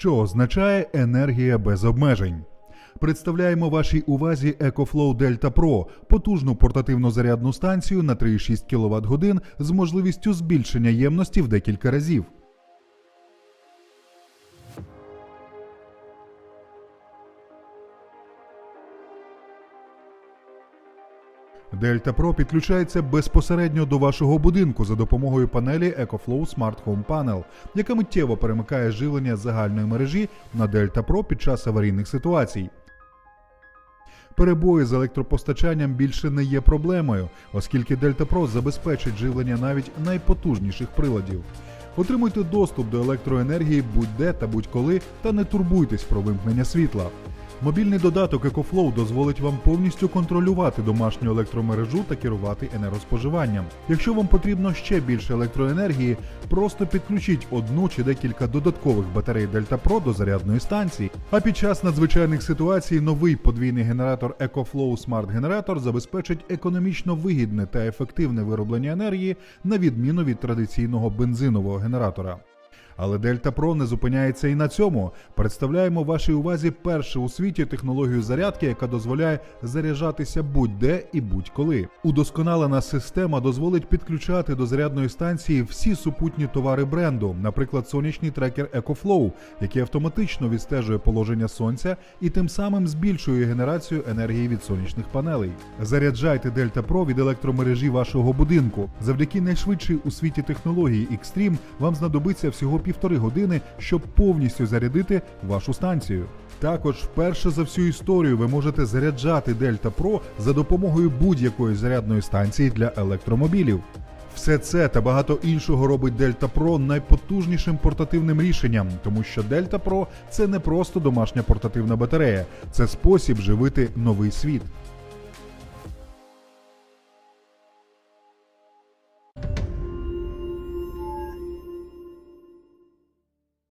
що означає енергія без обмежень. Представляємо вашій увазі EcoFlow Delta Pro – потужну портативну зарядну станцію на 3,6 кВт годин з можливістю збільшення ємності в декілька разів. Delta Pro підключається безпосередньо до вашого будинку за допомогою панелі EcoFlow Smart Home Panel, яка миттєво перемикає живлення загальної мережі на Delta Pro під час аварійних ситуацій. Перебої з електропостачанням більше не є проблемою, оскільки Delta Pro забезпечить живлення навіть найпотужніших приладів. Отримуйте доступ до електроенергії будь-де та будь-коли та не турбуйтесь про вимкнення світла. Мобільний додаток EcoFlow дозволить вам повністю контролювати домашню електромережу та керувати енергоспоживанням. Якщо вам потрібно ще більше електроенергії, просто підключіть одну чи декілька додаткових батарей Delta Pro до зарядної станції. А під час надзвичайних ситуацій новий подвійний генератор EcoFlow Smart Generator забезпечить економічно вигідне та ефективне вироблення енергії на відміну від традиційного бензинового генератора. Але Delta Pro не зупиняється і на цьому. Представляємо вашій увазі першу у світі технологію зарядки, яка дозволяє заряджатися будь-де і будь-коли. Удосконалена система дозволить підключати до зарядної станції всі супутні товари бренду, наприклад, сонячний трекер EcoFlow, який автоматично відстежує положення сонця і тим самим збільшує генерацію енергії від сонячних панелей. Заряджайте Delta Pro від електромережі вашого будинку. Завдяки найшвидшій у світі технології Xtreme вам знадобиться всього півтори години, щоб повністю зарядити вашу станцію. Також вперше за всю історію ви можете заряджати Delta Pro за допомогою будь-якої зарядної станції для електромобілів. Все це та багато іншого робить Delta Pro найпотужнішим портативним рішенням, тому що Delta Pro – це не просто домашня портативна батарея, це спосіб живити новий світ.